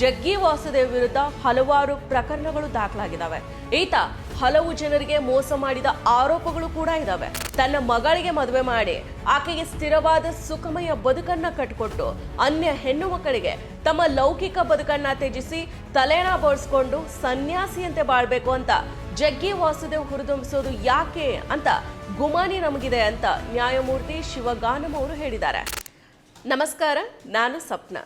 ಜಗ್ಗಿ ವಾಸುದೇವ್ ವಿರುದ್ಧ ಹಲವಾರು ಪ್ರಕರಣಗಳು ದಾಖಲಾಗಿದ್ದಾವೆ. ಈತ ಹಲವು ಜನರಿಗೆ ಮೋಸ ಮಾಡಿದ ಆರೋಪಗಳು ಕೂಡ ಇದ್ದಾವೆ. ತನ್ನ ಮಗಳಿಗೆ ಮದುವೆ ಮಾಡಿ ಆಕೆಗೆ ಸ್ಥಿರವಾದ ಸುಖಮಯ ಬದುಕನ್ನ ಕಟ್ಟಿಕೊಟ್ಟು ಅನ್ಯ ಹೆಣ್ಣು ಮಕ್ಕಳಿಗೆ ತಮ್ಮ ಲೌಕಿಕ ಬದುಕನ್ನ ತ್ಯಜಿಸಿ ತಲೆನ ಬೋಳ್ಸ್ಕೊಂಡು ಸನ್ಯಾಸಿಯಂತೆ ಬಾಳ್ಬೇಕು ಅಂತ ಜಗ್ಗಿ ವಾಸುದೇವ್ ಹುರಿದುಂಬಿಸೋದು ಯಾಕೆ ಅಂತ ಗುಮಾನಿ ನಮಗಿದೆ ಅಂತ ನ್ಯಾಯಮೂರ್ತಿ ಶಿವಗಾನಂ ಅವರು ಹೇಳಿದ್ದಾರೆ. ನಮಸ್ಕಾರ, ನಾನು ಸಪ್ನ.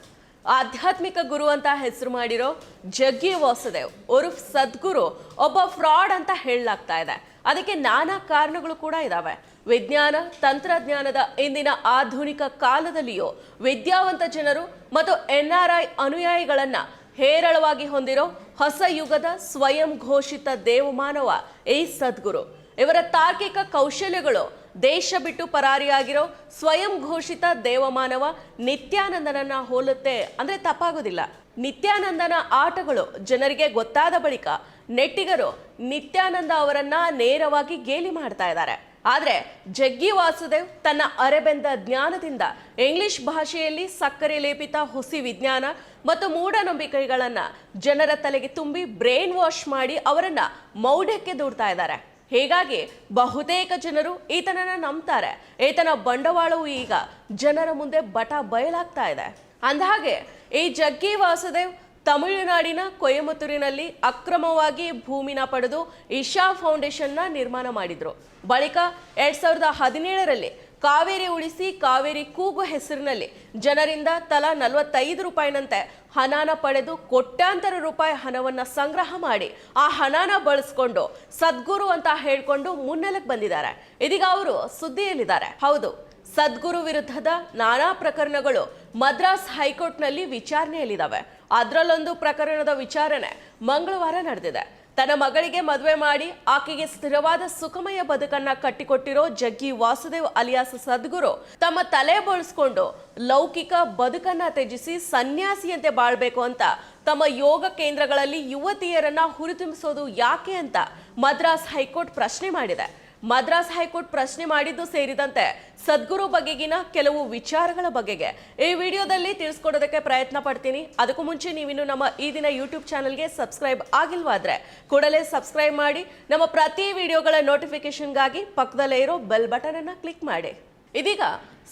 ಆಧ್ಯಾತ್ಮಿಕ ಗುರು ಅಂತ ಹೆಸರು ಮಾಡಿರೋ ಜಗ್ಗಿ ವಾಸುದೇವ್ ಉರ್ಫ್ ಸದ್ಗುರು, ಒಬ್ಬ ಫ್ರಾಡ್ ಅಂತ ಹೇಳಲಾಗ್ತಾ ಇದೆ. ಅದಕ್ಕೆ ನಾನಾ ಕಾರಣಗಳು ಕೂಡ ಇದ್ದಾವೆ ವಿಜ್ಞಾನ, ತಂತ್ರಜ್ಞಾನದ ಇಂದಿನ ಆಧುನಿಕ ಕಾಲದಲ್ಲಿಯೋ ವಿದ್ಯಾವಂತ ಜನರು ಮತ್ತು ಎನ್ ಆರ್ ಐ ಅನುಯಾಯಿಗಳನ್ನ ಹೇರಳವಾಗಿ ಹೊಂದಿರೋ ಹೊಸ ಯುಗದ ಸ್ವಯಂ ಘೋಷಿತ ದೇವಮಾನವ ಈ ಸದ್ಗುರು. ಇವರ ತಾರ್ಕಿಕ ಕೌಶಲ್ಯಗಳು ದೇಶ ಬಿಟ್ಟು ಪರಾರಿಯಾಗಿರೋ ಸ್ವಯಂ ಘೋಷಿತ ದೇವಮಾನವ ನಿತ್ಯಾನಂದನನ್ನ ಹೋಲುತ್ತೆ ಅಂದ್ರೆ ತಪ್ಪಾಗೋದಿಲ್ಲ. ನಿತ್ಯಾನಂದನ ಆಟಗಳು ಜನರಿಗೆ ಗೊತ್ತಾದ ಬಳಿಕ ನೆಟ್ಟಿಗರು ನಿತ್ಯಾನಂದ ಅವರನ್ನ ನೇರವಾಗಿ ಗೇಲಿ ಮಾಡ್ತಾ ಇದ್ದಾರೆ. ಆದ್ರೆ ಜಗ್ಗಿ ವಾಸುದೇವ್ ತನ್ನ ಅರೆಬೆಂದ ಜ್ಞಾನದಿಂದ ಇಂಗ್ಲಿಷ್ ಭಾಷೆಯಲ್ಲಿ ಸಕ್ಕರೆ ಲೇಪಿತ ಹುಸಿ ವಿಜ್ಞಾನ ಮತ್ತು ಮೂಢನಂಬಿಕೆಗಳನ್ನ ಜನರ ತಲೆಗೆ ತುಂಬಿ ಬ್ರೈನ್ ವಾಶ್ ಮಾಡಿ ಅವರನ್ನ ಮೌಢ್ಯಕ್ಕೆ ದೂಡ್ತಾ ಇದ್ದಾರೆ. ಹೀಗಾಗಿ ಬಹುತೇಕ ಜನರು ಈತನನ್ನ ನಂಬ್ತಾರೆ. ಈತನ ಬಂಡವಾಳವು ಈಗ ಜನರ ಮುಂದೆ ಬಟ ಬಯಲಾಗ್ತಾ ಇದೆ. ಅಂದಹಾಗೆ, ಈ ಜಗ್ಗಿ ವಾಸುದೇವ್ ತಮಿಳುನಾಡಿನ ಕೊಯಮತ್ತೂರಿನಲ್ಲಿ ಅಕ್ರಮವಾಗಿ ಭೂಮಿನ ಪಡೆದು ಇಶಾ ಫೌಂಡೇಶನ್ನ ನಿರ್ಮಾಣ ಮಾಡಿದ್ರು. ಬಳಿಕ ಎರಡ್ ಸಾವಿರದ ಹದಿನೇಳರಲ್ಲಿ ಕಾವೇರಿ ಉಳಿಸಿ ಕಾವೇರಿ ಕೂಗು ಹೆಸರಿನಲ್ಲಿ ಜನರಿಂದ ತಲಾ ನಲವತ್ತೈದು ರೂಪಾಯಿನಂತೆ ಹಣನ ಪಡೆದು ಕೋಟ್ಯಾಂತರ ರೂಪಾಯಿ ಹಣವನ್ನ ಸಂಗ್ರಹ ಮಾಡಿ ಆ ಹಣನ ಬಳಸ್ಕೊಂಡು ಸದ್ಗುರು ಅಂತ ಹೇಳ್ಕೊಂಡು ಮುನ್ನೆಲೆಗೆ ಬಂದಿದ್ದಾರೆ. ಇದೀಗ ಅವರು ಸುದ್ದಿಯಲ್ಲಿದ್ದಾರೆ. ಹೌದು, ಸದ್ಗುರು ವಿರುದ್ಧದ ನಾನಾ ಪ್ರಕರಣಗಳು ಮದ್ರಾಸ್ ಹೈಕೋರ್ಟ್ನಲ್ಲಿ ವಿಚಾರಣೆಯಲ್ಲಿದ್ದಾವೆ. ಅದರಲ್ಲೊಂದು ಪ್ರಕರಣದ ವಿಚಾರಣೆ ಮಂಗಳವಾರ ನಡೆದಿದೆ. ತನ್ನ ಮಗಳಿಗೆ ಮದುವೆ ಮಾಡಿ ಆಕೆಗೆ ಸ್ಥಿರವಾದ ಸುಖಮಯ ಬದುಕನ್ನ ಕಟ್ಟಿಕೊಟ್ಟಿರೋ ಜಗ್ಗಿ ವಾಸುದೇವ್ ಅಲಿಯಾಸ್ ಸದ್ಗುರು ತಮ್ಮ ತಲೆ ಬಳಸ್ಕೊಂಡು ಲೌಕಿಕ ಬದುಕನ್ನ ತ್ಯಜಿಸಿ ಸನ್ಯಾಸಿಯಂತೆ ಬಾಳ್ಬೇಕು ಅಂತ ತಮ್ಮ ಯೋಗ ಕೇಂದ್ರಗಳಲ್ಲಿ ಯುವತಿಯರನ್ನ ಹುರಿದುಂಬಿಸೋದು ಯಾಕೆ ಅಂತ ಮದ್ರಾಸ್ ಹೈಕೋರ್ಟ್ ಪ್ರಶ್ನೆ ಮಾಡಿದೆ. ಮದ್ರಾಸ್ ಹೈಕೋರ್ಟ್ ಪ್ರಶ್ನೆ ಮಾಡಿದ್ದು ಸೇರಿದಂತೆ ಸದ್ಗುರು ಬಗೆಗಿನ ಕೆಲವು ವಿಚಾರಗಳ ಬಗೆಗೆ. ಈ ವಿಡಿಯೋದಲ್ಲಿ ತಿಳಿಸ್ಕೊಡೋದಕ್ಕೆ ಪ್ರಯತ್ನ ಪಡ್ತೀನಿ. ಅದಕ್ಕೂ ಮುಂಚೆ ನೀವಿನ್ನು ನಮ್ಮ ಈ ದಿನ ಯೂಟ್ಯೂಬ್ ಚಾನಲ್ಗೆ ಸಬ್ಸ್ಕ್ರೈಬ್ ಆಗಿಲ್ವಾದ್ರೆ ಕೂಡಲೇ ಸಬ್ಸ್ಕ್ರೈಬ್ ಮಾಡಿ. ನಮ್ಮ ಪ್ರತಿ ವಿಡಿಯೋಗಳ ನೋಟಿಫಿಕೇಶನ್ಗಾಗಿ ಪಕ್ಕದಲ್ಲೇ ಇರೋ ಬೆಲ್ ಬಟನ್ ಅನ್ನ ಕ್ಲಿಕ್ ಮಾಡಿ. ಇದೀಗ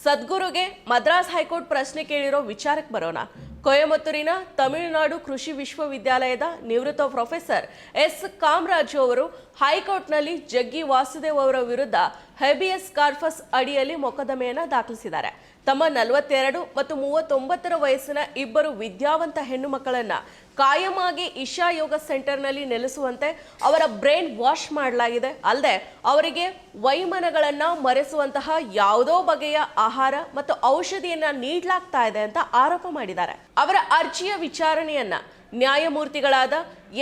ಸದ್ಗುರುಗೆ ಮದ್ರಾಸ್ ಹೈಕೋರ್ಟ್ ಪ್ರಶ್ನೆ ಕೇಳಿರೋ ವಿಚಾರಕ್ಕೆ ಬರೋಣ. ಕೊಯಮತ್ತೂರಿನ ತಮಿಳುನಾಡು ಕೃಷಿ ವಿಶ್ವವಿದ್ಯಾಲಯದ ನಿವೃತ್ತ ಪ್ರೊಫೆಸರ್ ಎಸ್. ಕಾಮರಾಜು ಅವರು ಹೈಕೋರ್ಟ್ನಲ್ಲಿ ಜಗ್ಗಿ ವಾಸುದೇವ್ ಅವರ ವಿರುದ್ಧ ಹೆಬಿಯಸ್ ಕಾರ್ಫಸ್ ಅಡಿಯಲ್ಲಿ ಮೊಕದ್ದಮೆಯನ್ನು ದಾಖಲಿಸಿದ್ದಾರೆ. ತಮ್ಮ ನಲವತ್ತೆರಡು ಮತ್ತು ಮೂವತ್ತೊಂಬತ್ತರ ವಯಸ್ಸಿನ ಇಬ್ಬರು ವಿದ್ಯಾವಂತ ಹೆಣ್ಣು ಮಕ್ಕಳನ್ನ ಕಾಯಮಾಗಿ ಇಶಾ ಯೋಗ ಸೆಂಟರ್ನಲ್ಲಿ ನೆಲೆಸುವಂತೆ ಅವರ ಬ್ರೈನ್ ವಾಶ್ ಮಾಡಲಾಗಿದೆ. ಅಲ್ಲದೆ ಅವರಿಗೆ ವೈಮನಗಳನ್ನು ಮರೆಸುವಂತಹ ಯಾವುದೋ ಬಗೆಯ ಆಹಾರ ಮತ್ತು ಔಷಧಿಯನ್ನ ನೀಡಲಾಗ್ತಾ ಇದೆ ಅಂತ ಆರೋಪ ಮಾಡಿದ್ದಾರೆ. ಅವರ ಅರ್ಜಿಯ ವಿಚಾರಣೆಯನ್ನ ನ್ಯಾಯಮೂರ್ತಿಗಳಾದ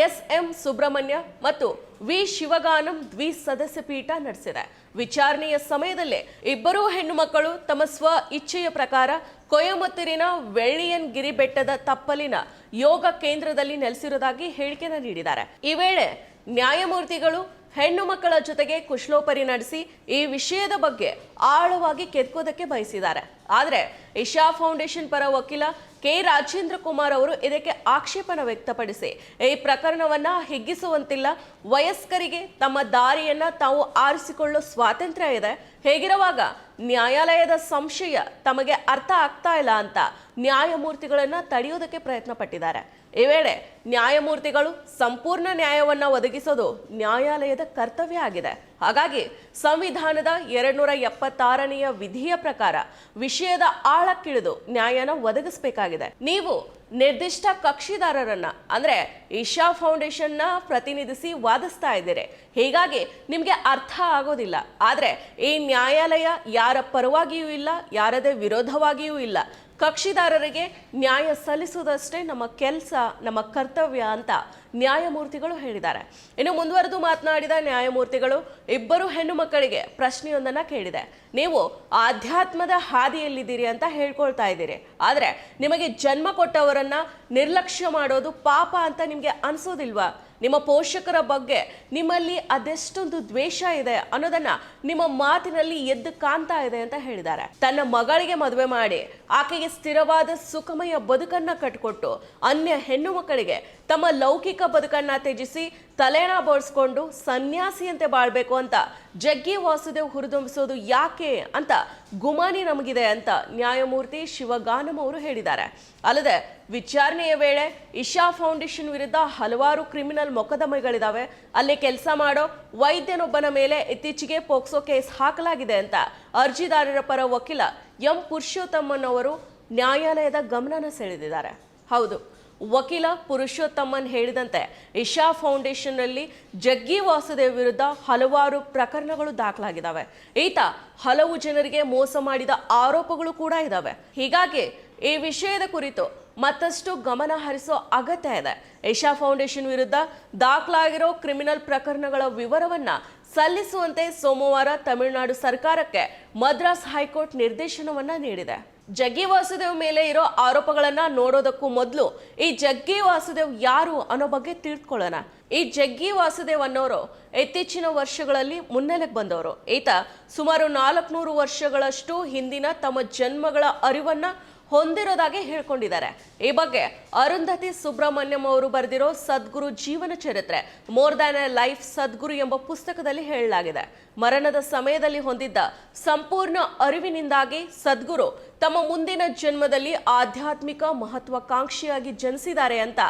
ಎಸ್ ಎಂ ಸುಬ್ರಹ್ಮಣ್ಯ ಮತ್ತು ವಿ ಶಿವಗಾನಂ ದ್ವಿ ಸದಸ್ಯ ಪೀಠ ನಡೆಸಿದೆ. ವಿಚಾರಣೆಯ ಸಮಯದಲ್ಲೇ ಇಬ್ಬರೂ ಹೆಣ್ಣು ಮಕ್ಕಳು ತಮ್ಮ ಸ್ವ ಇಚ್ಛೆಯ ಪ್ರಕಾರ ಕೊಯಮತ್ತೂರಿನ ವೆಳ್ಳಿಯನ್ ಗಿರಿ ಬೆಟ್ಟದ ತಪ್ಪಲಿನ ಯೋಗ ಕೇಂದ್ರದಲ್ಲಿ ನೆಲೆಸಿರುವುದಾಗಿ ಹೇಳಿಕೆನ ನೀಡಿದ್ದಾರೆ. ಈ ವೇಳೆ ನ್ಯಾಯಮೂರ್ತಿಗಳು ಹೆಣ್ಣು ಮಕ್ಕಳ ಜೊತೆಗೆ ಕುಶಲೋಪರಿ ನಡೆಸಿ ಈ ವಿಷಯದ ಬಗ್ಗೆ ಆಳವಾಗಿ ಕೆದಕೋದಕ್ಕೆ ಬಯಸಿದ್ದಾರೆ. ಆದರೆ ಇಶಾ ಫೌಂಡೇಶನ್ ಪರ ವಕೀಲ ಕೆ ರಾಜೇಂದ್ರ ಕುಮಾರ್ ಅವರು ಇದಕ್ಕೆ ಆಕ್ಷೇಪನ ವ್ಯಕ್ತಪಡಿಸಿ, ಈ ಪ್ರಕರಣವನ್ನ ಹಿಗ್ಗಿಸುವಂತಿಲ್ಲ. ವಯಸ್ಕರಿಗೆ ತಮ್ಮ ದಾರಿಯನ್ನ ತಾವು ಆರಿಸಿಕೊಳ್ಳುವ ಸ್ವಾತಂತ್ರ್ಯ ಇದೆ. ಹೇಗಿರುವಾಗ ನ್ಯಾಯಾಲಯದ ಸಂಶಯ ತಮಗೆ ಅರ್ಥ ಆಗ್ತಾ ಇಲ್ಲ ಅಂತ ನ್ಯಾಯಮೂರ್ತಿಗಳನ್ನ ತಡೆಯೋದಕ್ಕೆ ಪ್ರಯತ್ನ ಪಟ್ಟಿದ್ದಾರೆ ಈ ವೇಳೆ ನ್ಯಾಯಮೂರ್ತಿಗಳು ಸಂಪೂರ್ಣ ನ್ಯಾಯವನ್ನ ಒದಗಿಸೋದು ನ್ಯಾಯಾಲಯದ ಕರ್ತವ್ಯ ಆಗಿದೆ. ಹಾಗಾಗಿ ಸಂವಿಧಾನದ ಎರಡ್ನೂರ ಎಪ್ಪತ್ತಾರನೆಯ ವಿಧಿಯ ಪ್ರಕಾರ ವಿಷಯದ ಆಳಕ್ಕಿಳಿದು ನ್ಯಾಯನ ಒದಗಿಸಬೇಕಾಗಿದೆ. ನೀವು ನಿರ್ದಿಷ್ಟ ಕಕ್ಷಿದಾರರನ್ನ, ಅಂದ್ರೆ ಇಶಾ ಫೌಂಡೇಶನ್ನ ಪ್ರತಿನಿಧಿಸಿ ವಾದಿಸ್ತಾ ಇದ್ದೀರಿ. ಹೀಗಾಗಿ ನಿಮಗೆ ಅರ್ಥ ಆಗೋದಿಲ್ಲ. ಆದರೆ ಈ ನ್ಯಾಯಾಲಯ ಯಾರ ಪರವಾಗಿಯೂ ಇಲ್ಲ, ಯಾರದೇ ವಿರೋಧವಾಗಿಯೂ ಇಲ್ಲ. ಕಕ್ಷಿದಾರರಿಗೆ ನ್ಯಾಯ ಸಲ್ಲಿಸುವುದಷ್ಟೇ ನಮ್ಮ ಕೆಲಸ, ನಮ್ಮ ಕರ್ತವ್ಯ ಅಂತ ನ್ಯಾಯಮೂರ್ತಿಗಳು ಹೇಳಿದ್ದಾರೆ. ಇನ್ನು ಮುಂದುವರೆದು ಮಾತನಾಡಿದ ನ್ಯಾಯಮೂರ್ತಿಗಳು, ಇಬ್ಬರು ಹೆಣ್ಣು ಮಕ್ಕಳಿಗೆ ಪ್ರಶ್ನೆಯೊಂದನ್ನು ಕೇಳಿದೆ. ನೀವು ಆಧ್ಯಾತ್ಮದ ಹಾದಿಯಲ್ಲಿದ್ದೀರಿ ಅಂತ ಹೇಳ್ಕೊಳ್ತಾ ಇದ್ದೀರಿ. ಆದರೆ ನಿಮಗೆ ಜನ್ಮ ಕೊಟ್ಟವರನ್ನ ನಿರ್ಲಕ್ಷ್ಯ ಮಾಡೋದು ಪಾಪ ಅಂತ ನಿಮಗೆ ಅನ್ಸೋದಿಲ್ವಾ? ನಿಮ್ಮ ಪೋಷಕರ ಬಗ್ಗೆ ನಿಮ್ಮಲ್ಲಿ ಅದೆಷ್ಟೊಂದು ದ್ವೇಷ ಇದೆ ಅನ್ನೋದನ್ನ ನಿಮ್ಮ ಮಾತಿನಲ್ಲಿ ಎದ್ದು ಕಾಣ್ತಾ ಇದೆ ಅಂತ ಹೇಳಿದ್ದಾರೆ. ತನ್ನ ಮಗಳಿಗೆ ಮದುವೆ ಮಾಡಿ, ಆಕೆಗೆ ಸ್ಥಿರವಾದ ಸುಖಮಯ ಬದುಕನ್ನ ಕಟ್ಕೊಟ್ಟು, ಅನ್ಯ ಹೆಣ್ಣು ಮಕ್ಕಳಿಗೆ ತಮ್ಮ ಲೌಕಿಕ ಬದುಕನ್ನ ತ್ಯಜಿಸಿ ತಲೆನ ಬೋಳ್ಸ್ಕೊಂಡು ಸನ್ಯಾಸಿಯಂತೆ ಬಾಳ್ಬೇಕು ಅಂತ ಜಗ್ಗಿ ವಾಸುದೇವ್ ಹುರಿದುಂಬಿಸೋದು ಯಾಕೆ ಅಂತ ಗುಮಾನಿ ನಮಗಿದೆ ಅಂತ ನ್ಯಾಯಮೂರ್ತಿ ಶಿವಗಾನಂ ಅವರು ಹೇಳಿದ್ದಾರೆ. ಅಲ್ಲದೆ ವಿಚಾರಣೆಯ ವೇಳೆ ಇಶಾ ಫೌಂಡೇಶನ್ ವಿರುದ್ಧ ಹಲವಾರು ಕ್ರಿಮಿನಲ್ ಮೊಕದ್ದಮೆಗಳಿದಾವೆ. ಅಲ್ಲಿ ಕೆಲಸ ಮಾಡೋ ವೈದ್ಯನೊಬ್ಬನ ಮೇಲೆ ಇತ್ತೀಚೆಗೆ ಪೋಕ್ಸೋ ಕೇಸ್ ಹಾಕಲಾಗಿದೆ ಅಂತ ಅರ್ಜಿದಾರರ ಪರ ವಕೀಲ ಎಂ ಪುರುಷೋತ್ತಮನ್ ಅವರು ನ್ಯಾಯಾಲಯದ ಗಮನನ ಸೆಳೆದಿದ್ದಾರೆ. ಹೌದು ವಕೀಲ ಪುರುಷೋತ್ತಮನ್ ಹೇಳಿದಂತೆ ಇಶಾ ಫೌಂಡೇಶನ್ನಲ್ಲಿ ಜಗ್ಗಿ ವಾಸುದೇವ್ ವಿರುದ್ಧ ಹಲವಾರು ಪ್ರಕರಣಗಳು ದಾಖಲಾಗಿದ್ದಾವೆ. ಈತ ಹಲವು ಜನರಿಗೆ ಮೋಸ ಮಾಡಿದ ಆರೋಪಗಳು ಕೂಡ ಇದ್ದಾವೆ. ಹೀಗಾಗಿ ಈ ವಿಷಯದ ಕುರಿತು ಮತ್ತಷ್ಟು ಗಮನ ಹರಿಸೋ ಅಗತ್ಯ ಇದೆ. ಇಶಾ ಫೌಂಡೇಶನ್ ವಿರುದ್ಧ ದಾಖಲಾಗಿರೋ ಕ್ರಿಮಿನಲ್ ಪ್ರಕರಣಗಳ ವಿವರವನ್ನ ಸಲ್ಲಿಸುವಂತೆ ಸೋಮವಾರ ತಮಿಳುನಾಡು ಸರ್ಕಾರಕ್ಕೆ ಮದ್ರಾಸ್ ಹೈಕೋರ್ಟ್ ನಿರ್ದೇಶನವನ್ನ ನೀಡಿದೆ. ಜಗ್ಗಿ ವಾಸುದೇವ್ ಮೇಲೆ ಇರೋ ಆರೋಪಗಳನ್ನ ನೋಡೋದಕ್ಕೂ ಮೊದಲು ಈ ಜಗ್ಗಿ ವಾಸುದೇವ್ ಯಾರು ಅನ್ನೋ ಬಗ್ಗೆ ತಿಳ್ಕೊಳ್ಳೋಣ. ಈ ಜಗ್ಗಿ ವಾಸುದೇವ್ ಅನ್ನೋರು ಇತ್ತೀಚಿನ ವರ್ಷಗಳಲ್ಲಿ ಮುನ್ನೆಲೆಗೆ ಬಂದವರು. ಈತ ಸುಮಾರು ನಾಲ್ಕುನೂರು ವರ್ಷಗಳಷ್ಟು ಹಿಂದಿನ ತಮ್ಮ ಜನ್ಮಗಳ ಅರಿವನ್ನ ಹೊಂದಿರೋದಾಗಿ ಹೇಳ್ಕೊಂಡಿದ್ದಾರೆ. ಈ ಬಗ್ಗೆ ಅರುಂಧತಿ ಸುಬ್ರಹ್ಮಣ್ಯಂ ಅವರು ಬರೆದಿರೋ ಸದ್ಗುರು ಜೀವನ ಚರಿತ್ರೆ more than a life Sadhguru ಎಂಬ ಪುಸ್ತಕದಲ್ಲಿ ಹೇಳಲಾಗಿದೆ. ಮರಣದ ಸಮಯದಲ್ಲಿ ಹೊಂದಿದ್ದ ಸಂಪೂರ್ಣ ಅರಿವಿನಿಂದಾಗಿ ಸದ್ಗುರು ತಮ್ಮ ಮುಂದಿನ ಜನ್ಮದಲ್ಲಿ ಆಧ್ಯಾತ್ಮಿಕ ಮಹತ್ವಾಕಾಂಕ್ಷಿಯಾಗಿ ಜನಿಸಿದ್ದಾರೆ ಅಂತ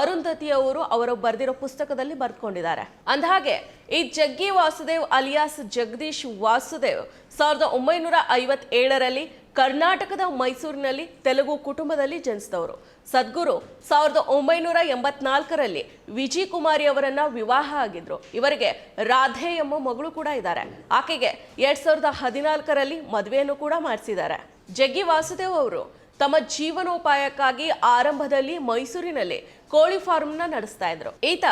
ಅರುಂಧತಿ ಅವರು ಅವರು ಬರೆದಿರೋ ಪುಸ್ತಕದಲ್ಲಿ ಬರ್ಕೊಂಡಿದ್ದಾರೆ ಅಂದಹಾಗೆ, ಈ ಜಗ್ಗಿ ವಾಸುದೇವ್ ಅಲಿಯಾಸ್ ಜಗದೀಶ್ ವಾಸುದೇವ್ ಸಾವಿರದ ಒಂಬೈನೂರ ಐವತ್ತೇಳರಲ್ಲಿ ಕರ್ನಾಟಕದ ಮೈಸೂರಿನಲ್ಲಿ ತೆಲುಗು ಕುಟುಂಬದಲ್ಲಿ ಜನಿಸಿದವರು. ಸದ್ಗುರು ಸಾವಿರದ ಒಂಬೈನೂರ ಎಂಬತ್ನಾಲ್ಕರಲ್ಲಿ ವಿಜಯ್ ಕುಮಾರಿ ಅವರನ್ನ ವಿವಾಹ ಆಗಿದ್ರು. ಇವರಿಗೆ ರಾಧೆ ಎಂಬ ಮಗಳು ಕೂಡ ಇದ್ದಾರೆ. ಆಕೆಗೆ ಎರಡ್ ಸಾವಿರದ ಹದಿನಾಲ್ಕರಲ್ಲಿ ಮದುವೆಯನ್ನು ಕೂಡ ಮಾಡಿಸಿದ್ದಾರೆ. ಜಗ್ಗಿ ವಾಸುದೇವ್ ಅವರು ತಮ್ಮ ಜೀವನೋಪಾಯಕ್ಕಾಗಿ ಆರಂಭದಲ್ಲಿ ಮೈಸೂರಿನಲ್ಲಿ ಕೋಳಿ ಫಾರ್ಮ್ನ ನಡೆಸ್ತಾ ಇದ್ರು. ಈತ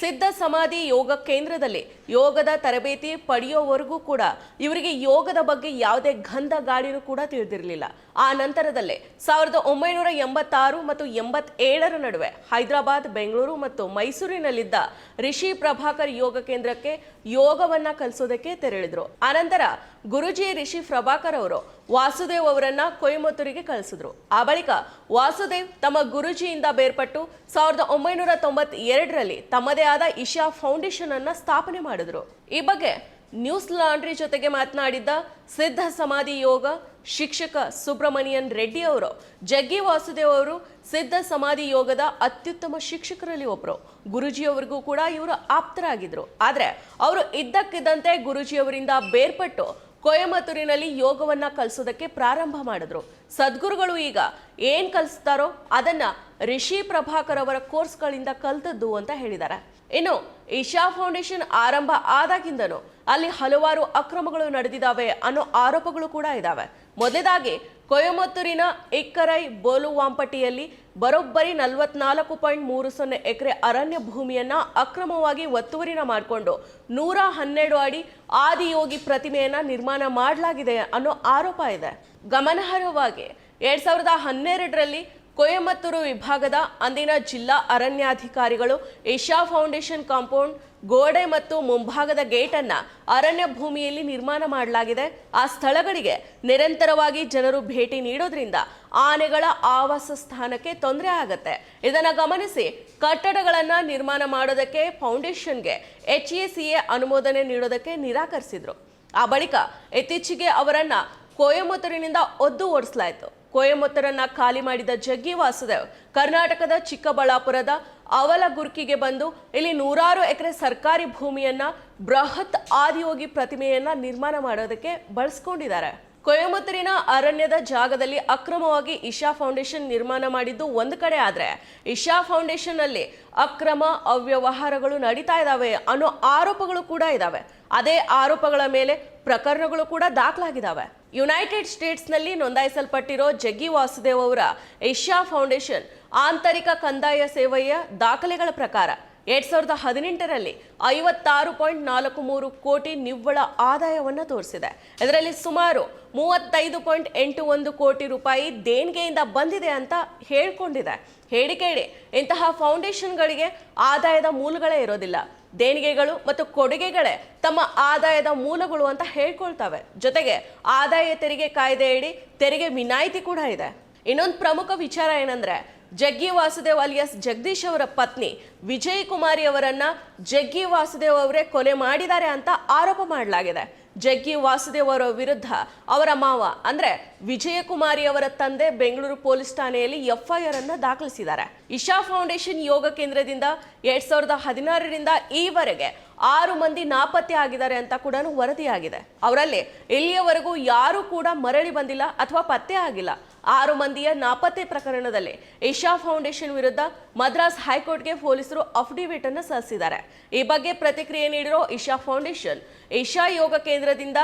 ಸಿದ್ಧ ಸಮಾಧಿ ಯೋಗ ಕೇಂದ್ರದಲ್ಲಿ ಯೋಗದ ತರಬೇತಿ ಪಡೆಯೋವರೆಗೂ ಕೂಡ ಇವರಿಗೆ ಯೋಗದ ಬಗ್ಗೆ ಯಾವುದೇ ಗಂಧ ಗಾಳಿನೂ ಕೂಡ ತಿಳಿದಿರಲಿಲ್ಲ. ಆ ನಂತರದಲ್ಲೇ ಸಾವಿರದ ಒಂಬೈನೂರ ಎಂಬತ್ತಾರು ಮತ್ತು ಎಂಬತ್ತೇಳರ ನಡುವೆ ಹೈದರಾಬಾದ್, ಬೆಂಗಳೂರು ಮತ್ತು ಮೈಸೂರಿನಲ್ಲಿದ್ದ ರಿಷಿ ಪ್ರಭಾಕರ್ ಯೋಗ ಕೇಂದ್ರಕ್ಕೆ ಯೋಗವನ್ನ ಕಲಿಸೋದಕ್ಕೆ ತೆರಳಿದ್ರು. ಆನಂತರ ಗುರುಜಿ ರಿಷಿ ಪ್ರಭಾಕರ್ ಅವರು ವಾಸುದೇವ್ ಅವರನ್ನ ಕೊಯಮತ್ತೂರಿಗೆ ಕಳಿಸಿದ್ರು. ಆ ಬಳಿಕ ವಾಸುದೇವ್ ತಮ್ಮ ಗುರುಜಿಯಿಂದ ಬೇರ್ಪಟ್ಟು ಸಾವಿರದ ಒಂಬೈನೂರ ತೊಂಬತ್ ಎರಡರಲ್ಲಿ ತಮ್ಮದೇ ಆದ ಇಶಾ ಫೌಂಡೇಶನ್ ಅನ್ನ ಸ್ಥಾಪನೆ ಮಾಡಿದ್ರು. ಈ ಬಗ್ಗೆ ನ್ಯೂಸ್ ಲಾಂಡ್ರಿ ಜೊತೆಗೆ ಮಾತನಾಡಿದ್ದ ಸಿದ್ಧ ಸಮಾಧಿ ಯೋಗ ಶಿಕ್ಷಕ ಸುಬ್ರಮಣಿಯನ್ ರೆಡ್ಡಿ ಅವರು, ಜಗ್ಗಿ ವಾಸುದೇವ್ ಅವರು ಸಿದ್ಧ ಸಮಾಧಿ ಯೋಗದ ಅತ್ಯುತ್ತಮ ಶಿಕ್ಷಕರಲ್ಲಿ ಒಬ್ಬರು ಗುರುಜಿಯವರಿಗೂ ಕೂಡ ಇವರು ಆಪ್ತರಾಗಿದ್ರು. ಆದರೆ, ಅವರು ಇದ್ದಕ್ಕಿದ್ದಂತೆ ಗುರುಜಿಯವರಿಂದ ಬೇರ್ಪಟ್ಟು ಕೊಯಮತ್ತೂರಿನಲ್ಲಿ ಯೋಗವನ್ನ ಕಲಿಸೋದಕ್ಕೆ ಪ್ರಾರಂಭ ಮಾಡಿದ್ರು. ಸದ್ಗುರುಗಳು ಈಗ ಏನ್ ಕಲಿಸ್ತಾರೋ ಅದನ್ನ ರಿಷಿ ಪ್ರಭಾಕರ್ ಅವರ ಕೋರ್ಸ್ಗಳಿಂದ ಕಲ್ತದ್ದು ಅಂತ ಹೇಳಿದ್ದಾರೆ. ಇನ್ನು ಇಶಾ ಫೌಂಡೇಶನ್ ಆರಂಭ ಆದಾಗಿಂದನೂ ಅಲ್ಲಿ ಹಲವಾರು ಅಕ್ರಮಗಳು ನಡೆದಿದ್ದಾವೆ ಅನ್ನೋ ಆರೋಪಗಳು ಕೂಡ ಇದ್ದಾವೆ. ಮೊದಲೇದಾಗಿ ಕೊಯಮತ್ತೂರಿನ ಇಕ್ಕರೈ ಬೋಲುವಾಂಪಟಿಯಲ್ಲಿ ಬರೋಬ್ಬರಿ ನಲವತ್ನಾಲ್ಕು ಪಾಯಿಂಟ್ ಮೂರು ಸೊನ್ನೆ ಎಕರೆ ಅರಣ್ಯ ಭೂಮಿಯನ್ನ ಅಕ್ರಮವಾಗಿ ಒತ್ತುವರಿನ ಮಾಡಿಕೊಂಡು ನೂರ ಹನ್ನೆರಡು ಅಡಿ ಆದಿಯೋಗಿ ಪ್ರತಿಮೆಯನ್ನ ನಿರ್ಮಾಣ ಮಾಡಲಾಗಿದೆ ಅನ್ನೋ ಆರೋಪ ಇದೆ. ಗಮನಾರ್ಹವಾಗಿ ಎರಡ್ ಸಾವಿರದ ಹನ್ನೆರಡರಲ್ಲಿ ಕೊಯಮತ್ತೂರು ವಿಭಾಗದ ಅಂದಿನ ಜಿಲ್ಲಾ ಅರಣ್ಯಾಧಿಕಾರಿಗಳು ಏಷ್ಯಾ ಫೌಂಡೇಶನ್ ಕಾಂಪೌಂಡ್, ಗೋಡೆ ಮತ್ತು ಮುಂಭಾಗದ ಗೇಟನ್ನು ಅರಣ್ಯ ಭೂಮಿಯಲ್ಲಿ ನಿರ್ಮಾಣ ಮಾಡಲಾಗಿದೆ. ಆ ಸ್ಥಳಗಳಿಗೆ ನಿರಂತರವಾಗಿ ಜನರು ಭೇಟಿ ನೀಡೋದ್ರಿಂದ ಆನೆಗಳ ಆವಾಸ ಸ್ಥಾನಕ್ಕೆ ತೊಂದರೆ ಆಗತ್ತೆ. ಇದನ್ನು ಗಮನಿಸಿ ಕಟ್ಟಡಗಳನ್ನು ನಿರ್ಮಾಣ ಮಾಡೋದಕ್ಕೆ ಫೌಂಡೇಶನ್ಗೆ ಎಚ್ ಎ ಸಿ ಎ ಅನುಮೋದನೆ ನೀಡೋದಕ್ಕೆ ನಿರಾಕರಿಸಿದ್ರು. ಆ ಬಳಿಕ ಇತ್ತೀಚೆಗೆ ಅವರನ್ನು ಕೊಯಮತ್ತೂರಿನಿಂದ ಒದ್ದು ಓಡಿಸಲಾಯಿತು. ಕೊಯಮತ್ತೂರನ್ನ ಖಾಲಿ ಮಾಡಿದ ಜಗ್ಗಿ ವಾಸುದೇವ್ ಕರ್ನಾಟಕದ ಚಿಕ್ಕಬಳ್ಳಾಪುರದ ಅವಲ ಗುರ್ಕಿಗೆ ಬಂದು ಇಲ್ಲಿ ನೂರಾರು ಎಕರೆ ಸರ್ಕಾರಿ ಭೂಮಿಯನ್ನ ಬೃಹತ್ ಆದಿಯೋಗಿ ಪ್ರತಿಮೆಯನ್ನ ನಿರ್ಮಾಣ ಮಾಡೋದಕ್ಕೆ ಬಳಸ್ಕೊಂಡಿದ್ದಾರೆ. ಕೊಯಮತ್ತೂರಿನ ಅರಣ್ಯದ ಜಾಗದಲ್ಲಿ ಅಕ್ರಮವಾಗಿ ಇಶಾ ಫೌಂಡೇಶನ್ ನಿರ್ಮಾಣ ಮಾಡಿದ್ದು ಒಂದು ಕಡೆ ಆದರೆ ಇಶಾ ಫೌಂಡೇಶನ್ ಅಲ್ಲಿ ಅಕ್ರಮ ಅವ್ಯವಹಾರಗಳು ನಡೀತಾ ಇದ್ದಾವೆ ಅನ್ನೋ ಆರೋಪಗಳು ಕೂಡ ಇದ್ದಾವೆ ಅದೇ ಆರೋಪಗಳ ಮೇಲೆ ಪ್ರಕರಣಗಳು ಕೂಡ ದಾಖಲಾಗಿದ್ದಾವೆ ಯುನೈಟೆಡ್ ಸ್ಟೇಟ್ಸ್ನಲ್ಲಿ ನೋಂದಾಯಿಸಲ್ಪಟ್ಟಿರೋ ಜಗ್ಗಿ ವಾಸುದೇವ್ ಅವರ ಏಷ್ಯಾ ಫೌಂಡೇಶನ್ ಆಂತರಿಕ ಕಂದಾಯ ಸೇವೆಯ ದಾಖಲೆಗಳ ಪ್ರಕಾರ ಎರಡ್ ಸಾವಿರದ ಹದಿನೆಂಟರಲ್ಲಿ ಐವತ್ತಾರು ಪಾಯಿಂಟ್ ನಾಲ್ಕು ಮೂರು ಕೋಟಿ ನಿವ್ವಳ ಆದಾಯವನ್ನು ತೋರಿಸಿದೆ. ಇದರಲ್ಲಿ ಸುಮಾರು ಮೂವತ್ತೈದು ಪಾಯಿಂಟ್ ಎಂಟು ಒಂದು ಕೋಟಿ ರೂಪಾಯಿ ದೇಣಿಗೆಯಿಂದ ಬಂದಿದೆ ಅಂತ ಹೇಳ್ಕೊಂಡಿದೆ. ಹೇಳಿಕೆಡೆ ಇಂತಹ ಫೌಂಡೇಶನ್ಗಳಿಗೆ ಆದಾಯದ ಮೂಲಗಳೇ ಇರೋದಿಲ್ಲ. ದೇಣಿಗೆಗಳು ಮತ್ತು ಕೊಡುಗೆಗಳೇ ತಮ್ಮ ಆದಾಯದ ಮೂಲಗಳು ಅಂತ ಹೇಳ್ಕೊಳ್ತವೆ. ಜೊತೆಗೆ ಆದಾಯ ತೆರಿಗೆ ಕಾಯ್ದೆಯಡಿ ತೆರಿಗೆ ವಿನಾಯಿತಿ ಕೂಡ ಇದೆ. ಇನ್ನೊಂದು ಪ್ರಮುಖ ವಿಚಾರ ಏನಂದ್ರೆ, ಜಗ್ಗಿ ವಾಸುದೇವ್ ಅಲಿಯಾಸ್ ಜಗದೀಶ್ ಅವರ ಪತ್ನಿ ವಿಜಯ್ ಕುಮಾರಿ ಅವರನ್ನ ಜಗ್ಗಿ ವಾಸುದೇವ್ ಅವರೇ ಕೊಲೆ ಮಾಡಿದ್ದಾರೆ ಅಂತ ಆರೋಪ ಮಾಡಲಾಗಿದೆ. ಜಗ್ಗಿ ವಾಸುದೇವ್ ಅವರ ವಿರುದ್ಧ ಅವರ ಮಾವ, ಅಂದ್ರೆ ವಿಜಯಕುಮಾರಿ ಅವರ ತಂದೆ ಬೆಂಗಳೂರು ಪೊಲೀಸ್ ಠಾಣೆಯಲ್ಲಿ ಎಫ್ಐಆರ್ ಅನ್ನು ದಾಖಲಿಸಿದ್ದಾರೆ. ಇಶಾ ಫೌಂಡೇಶನ್ ಯೋಗ ಕೇಂದ್ರದಿಂದ ಎರಡ್ ಸಾವಿರದ ಹದಿನಾರರಿಂದ ಈವರೆಗೆ ಆರು ಮಂದಿ ನಾಪತ್ತೆ ಆಗಿದ್ದಾರೆ ಅಂತ ಕೂಡ ವರದಿಯಾಗಿದೆ. ಅವರಲ್ಲಿ ಇಲ್ಲಿಯವರೆಗೂ ಯಾರು ಕೂಡ ಮರಳಿ ಬಂದಿಲ್ಲ ಅಥವಾ ಪತ್ತೆ ಆಗಿಲ್ಲ. ಆರು ಮಂದಿಯ ನಾಪತ್ತೆ ಪ್ರಕರಣದಲ್ಲಿ ಇಶಾ ಫೌಂಡೇಶನ್ ವಿರುದ್ಧ ಮದ್ರಾಸ್ ಹೈಕೋರ್ಟ್ಗೆ ಪೊಲೀಸರು ಅಫಿಡವಿಟ್ ಅನ್ನು ಸಲ್ಲಿಸಿದ್ದಾರೆ. ಈ ಬಗ್ಗೆ ಪ್ರತಿಕ್ರಿಯೆ ನೀಡಿರೋ ಇಶಾ ಫೌಂಡೇಶನ್ ಇಶಾ ಯೋಗ ಕೇಂದ್ರದಿಂದ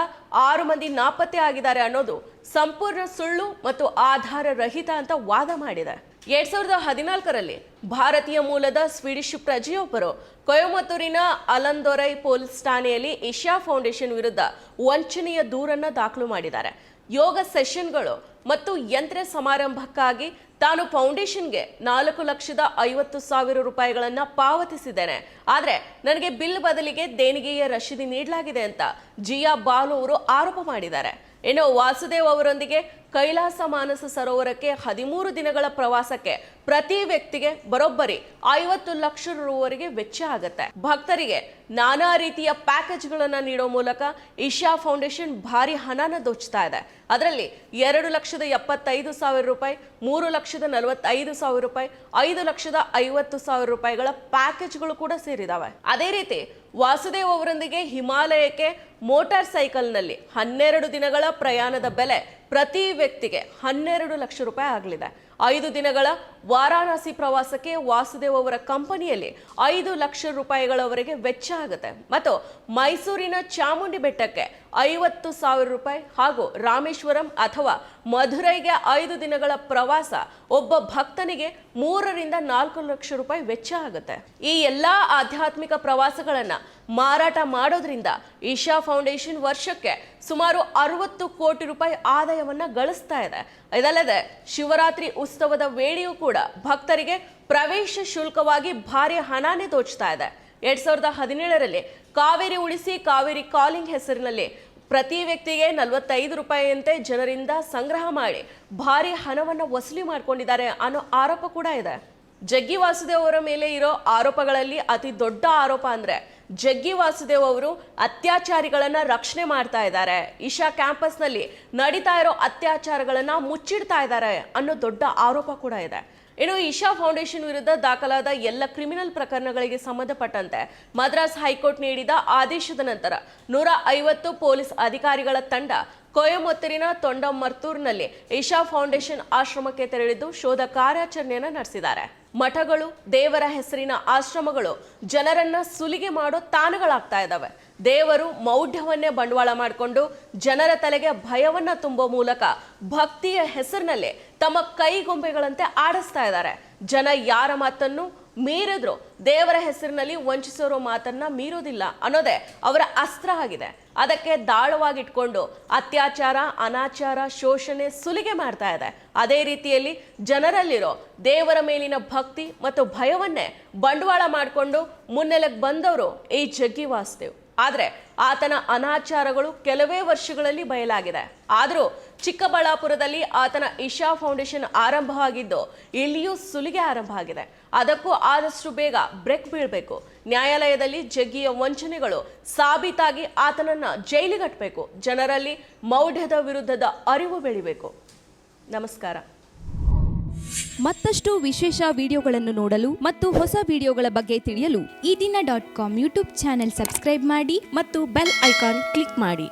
ಆರು ಮಂದಿ ನಾಪತ್ತೆ ಆಗಿದ್ದಾರೆ ಅನ್ನೋದು ಸಂಪೂರ್ಣ ಸುಳ್ಳು ಮತ್ತು ಆಧಾರ ರಹಿತ ಅಂತ ವಾದ ಮಾಡಿದೆ. ಎರಡ್ ಸಾವಿರದ ಹದಿನಾಲ್ಕರಲ್ಲಿ ಭಾರತೀಯ ಮೂಲದ ಸ್ವೀಡಿಶ್ ಪ್ರಜೆಯೊಬ್ಬರು ಕೊಯಮತ್ತೂರಿನ ಅಲಂದೊರೈ ಪೊಲೀಸ್ ಠಾಣೆಯಲ್ಲಿ ಇಶಾ ಫೌಂಡೇಶನ್ ವಿರುದ್ಧ ವಂಚನೆಯ ದೂರನ್ನ ದಾಖಲು ಮಾಡಿದ್ದಾರೆ. ಯೋಗ ಸೆಷನ್ಗಳು ಮತ್ತು ಯಂತ್ರ ಸಮಾರಂಭಕ್ಕಾಗಿ ತಾನು ಫೌಂಡೇಶನ್ಗೆ ನಾಲ್ಕು ಲಕ್ಷದ ಐವತ್ತು ಸಾವಿರ ರೂಪಾಯಿಗಳನ್ನು ಪಾವತಿಸಿದ್ದೇನೆ. ಆದರೆ ನನಗೆ ಬಿಲ್ ಬದಲಿಗೆ ದೇಣಿಗೆಯ ರಶೀದಿ ನೀಡಲಾಗಿದೆ ಅಂತ ಜಿಯಾ ಬಾಲು ಅವರು ಆರೋಪ ಮಾಡಿದ್ದಾರೆ. ಇನ್ನು ವಾಸುದೇವ್ ಅವರೊಂದಿಗೆ ಕೈಲಾಸ ಮಾನಸ ಸರೋವರಕ್ಕೆ ಹದಿಮೂರು ದಿನಗಳ ಪ್ರವಾಸಕ್ಕೆ ಪ್ರತಿ ವ್ಯಕ್ತಿಗೆ ಬರೋಬ್ಬರಿ ಐವತ್ತು ಲಕ್ಷ ರೂವರೆಗೆ ವೆಚ್ಚ ಆಗುತ್ತೆ. ಭಕ್ತರಿಗೆ ನಾನಾ ರೀತಿಯ ಪ್ಯಾಕೇಜ್ಗಳನ್ನು ನೀಡೋ ಮೂಲಕ ಇಶಾ ಫೌಂಡೇಶನ್ ಭಾರಿ ಹಣನ ದೋಚ್ತಾ ಇದೆ. ಅದರಲ್ಲಿ ಎರಡು ಲಕ್ಷದ ಎಪ್ಪತ್ತೈದು ಸಾವಿರ ರೂಪಾಯಿ, ಮೂರು ಲಕ್ಷದ ನಲವತ್ತೈದು ಸಾವಿರ ರೂಪಾಯಿ, ಐದು ಲಕ್ಷದ ಐವತ್ತು ಸಾವಿರ ರೂಪಾಯಿಗಳ ಪ್ಯಾಕೇಜ್ಗಳು ಕೂಡ ಸೇರಿದಾವೆ. ಅದೇ ರೀತಿ ವಾಸುದೇವ್ ಅವರೊಂದಿಗೆ ಹಿಮಾಲಯಕ್ಕೆ ಮೋಟಾರ್ ಸೈಕಲ್ನಲ್ಲಿ ಹನ್ನೆರಡು ದಿನಗಳ ಪ್ರಯಾಣದ ಬೆಲೆ ಪ್ರತಿ ವ್ಯಕ್ತಿಗೆ ಹನ್ನೆರಡು ಲಕ್ಷ ರೂಪಾಯಿ ಆಗಲಿದೆ. ಐದು ದಿನಗಳ ವಾರಾಣಸಿ ಪ್ರವಾಸಕ್ಕೆ ವಾಸುದೇವ್ ಅವರ ಕಂಪನಿಯಲ್ಲಿ ಐದು ಲಕ್ಷ ರೂಪಾಯಿಗಳವರೆಗೆ ವೆಚ್ಚ ಆಗುತ್ತೆ. ಮತ್ತು ಮೈಸೂರಿನ ಚಾಮುಂಡಿ ಬೆಟ್ಟಕ್ಕೆ ಐವತ್ತು ಸಾವಿರ ರೂಪಾಯಿ ಹಾಗೂ ರಾಮೇಶ್ವರಂ ಅಥವಾ ಮಧುರೈಗೆ ಐದು ದಿನಗಳ ಪ್ರವಾಸ ಒಬ್ಬ ಭಕ್ತನಿಗೆ ಮೂರರಿಂದ ನಾಲ್ಕು ಲಕ್ಷ ರೂಪಾಯಿ ವೆಚ್ಚ ಆಗುತ್ತೆ. ಈ ಎಲ್ಲಾ ಆಧ್ಯಾತ್ಮಿಕ ಪ್ರವಾಸಗಳನ್ನ ಮಾರಾಟ ಮಾಡೋದ್ರಿಂದ ಈಶಾ ಫೌಂಡೇಶನ್ ವರ್ಷಕ್ಕೆ ಸುಮಾರು ಅರವತ್ತು ಕೋಟಿ ರೂಪಾಯಿ ಆದಾಯವನ್ನ ಗಳಿಸ್ತಾ ಇದೆ. ಇದಲ್ಲದೆ ಶಿವರಾತ್ರಿ ಉತ್ಸವದ ವೇಳೆಯೂ ಕೂಡ ಭಕ್ತರಿಗೆ ಪ್ರವೇಶ ಶುಲ್ಕವಾಗಿ ಭಾರಿ ಹಣನೇ ದೋಚ್ತಾ ಇದೆ. ಎರಡ್ ಸಾವಿರದ ಹದಿನೇಳರಲ್ಲಿ ಕಾವೇರಿ ಉಳಿಸಿ ಕಾವೇರಿ ಕಾಲಿಂಗ್ ಹೆಸರಿನಲ್ಲಿ ಪ್ರತಿ ವ್ಯಕ್ತಿಗೆ ನಲವತ್ತೈದು ರೂಪಾಯಿಯಂತೆ ಜನರಿಂದ ಸಂಗ್ರಹ ಮಾಡಿ ಭಾರಿ ಹಣವನ್ನು ವಸೂಲಿ ಮಾಡ್ಕೊಂಡಿದ್ದಾರೆ ಅನ್ನೋ ಆರೋಪ ಕೂಡ ಇದೆ. ಜಗ್ಗಿ ವಾಸುದೇವ್ ಅವರ ಮೇಲೆ ಇರೋ ಆರೋಪಗಳಲ್ಲಿ ಅತಿ ದೊಡ್ಡ ಆರೋಪ ಅಂದ್ರೆ ಜಗ್ಗಿ ವಾಸುದೇವ್ ಅವರು ಅತ್ಯಾಚಾರಿಗಳನ್ನ ರಕ್ಷಣೆ ಮಾಡ್ತಾ ಇದ್ದಾರೆ. ಇಶಾ ಕ್ಯಾಂಪಸ್ನಲ್ಲಿ ನಡೀತಾ ಇರೋ ಅತ್ಯಾಚಾರಗಳನ್ನ ಮುಚ್ಚಿಡ್ತಾ ಇದ್ದಾರೆ ಅನ್ನೋ ದೊಡ್ಡ ಆರೋಪ ಕೂಡ ಇದೆ. ಇನ್ನು ಇಶಾ ಫೌಂಡೇಶನ್ ವಿರುದ್ಧ ದಾಖಲಾದ ಎಲ್ಲ ಕ್ರಿಮಿನಲ್ ಪ್ರಕರಣಗಳಿಗೆ ಸಂಬಂಧಪಟ್ಟಂತೆ ಮದ್ರಾಸ್ ಹೈಕೋರ್ಟ್ ನೀಡಿದ ಆದೇಶದ ನಂತರ ನೂರ ಐವತ್ತು ಪೊಲೀಸ್ ಅಧಿಕಾರಿಗಳ ತಂಡ ಕೊಯಮತ್ತೂರಿನ ತೊಂಡಮರ್ತೂರ್ನಲ್ಲಿ ಇಶಾ ಫೌಂಡೇಶನ್ ಆಶ್ರಮಕ್ಕೆ ತೆರಳಿದ್ದು ಶೋಧ ಕಾರ್ಯಾಚರಣೆಯನ್ನು ನಡೆಸಿದ್ದಾರೆ. ಮಠಗಳು, ದೇವರ ಹೆಸರಿನ ಆಶ್ರಮಗಳು ಜನರನ್ನ ಸುಲಿಗೆ ಮಾಡೋ ತಾಣಗಳಾಗ್ತಾ ಇದ್ದಾವೆ. ದೇವರು ಮೌಢ್ಯವನ್ನೇ ಬಂಡವಾಳ ಮಾಡಿಕೊಂಡು ಜನರ ತಲೆಗೆ ಭಯವನ್ನ ತುಂಬೋ ಮೂಲಕ ಭಕ್ತಿಯ ಹೆಸರಿನಲ್ಲಿ ತಮ್ಮ ಕೈಗೊಂಬೆಗಳಂತೆ ಆಡಿಸ್ತಾ ಇದ್ದಾರೆ. ಜನ ಯಾರ ಮಾತನ್ನು ಮೀರಿದ್ರು. ದೇವರ ಹೆಸರಿನಲ್ಲಿ ವಂಚಿಸೋರೋ ಮಾತನ್ನ ಮೀರೋದಿಲ್ಲ ಅನ್ನೋದೇ ಅವರ ಅಸ್ತ್ರ ಆಗಿದೆ. ಅದಕ್ಕೆ ದಾಳವಾಗಿಟ್ಕೊಂಡು ಅತ್ಯಾಚಾರ, ಅನಾಚಾರ, ಶೋಷಣೆ ಸುಲಿಗೆ ಮಾಡ್ತಾ ಇದೆ. ಅದೇ ರೀತಿಯಲ್ಲಿ ಜನರಲ್ಲಿರೋ ದೇವರ ಮೇಲಿನ ಭಕ್ತಿ ಮತ್ತು ಭಯವನ್ನೇ ಬಂಡವಾಳ ಮಾಡಿಕೊಂಡು ಮುನ್ನೆಲೆಗೆ ಬಂದವರು ಈ ಜಗ್ಗಿ ವಾಸುದೇವ್ ಆದರೆ ಆತನ ಅನಾಚಾರಗಳು ಕೆಲವೇ ವರ್ಷಗಳಲ್ಲಿ ಬಯಲಾಗಿದೆ. ಆದರೂ ಚಿಕ್ಕಬಳ್ಳಾಪುರದಲ್ಲಿ ಆತನ ಇಶಾ ಫೌಂಡೇಶನ್ ಆರಂಭವಾಗಿದ್ದು ಇಲ್ಲಿಯೂ ಸುಲಿಗೆ ಆರಂಭ ಆಗಿದೆ. ಅದಕ್ಕೂ ಆದಷ್ಟು ಬೇಗ ಬ್ರೇಕ್ ಬೀಳಬೇಕು. ನ್ಯಾಯಾಲಯದಲ್ಲಿ ಜಗ್ಗಿಯ ವಂಚನೆಗಳು ಸಾಬೀತಾಗಿ ಆತನನ್ನ ಜೈಲಿಗಟ್ಟಬೇಕು ಜನರಲ್ಲಿ ಮೌಢ್ಯದ ವಿರುದ್ಧದ ಅರಿವು ಬೆಳಿಬೇಕು. ನಮಸ್ಕಾರ. ಮತ್ತಷ್ಟು ವಿಶೇಷ ವಿಡಿಯೋಗಳನ್ನು ನೋಡಲು ಮತ್ತು ಹೊಸ ವಿಡಿಯೋಗಳ ಬಗ್ಗೆ ತಿಳಿಯಲು Ee Dina dot com YouTube channel subscribe ಮಾಡಿ ಮತ್ತು ಬೆಲ್ ಐಕಾನ್ ಕ್ಲಿಕ್ ಮಾಡಿ.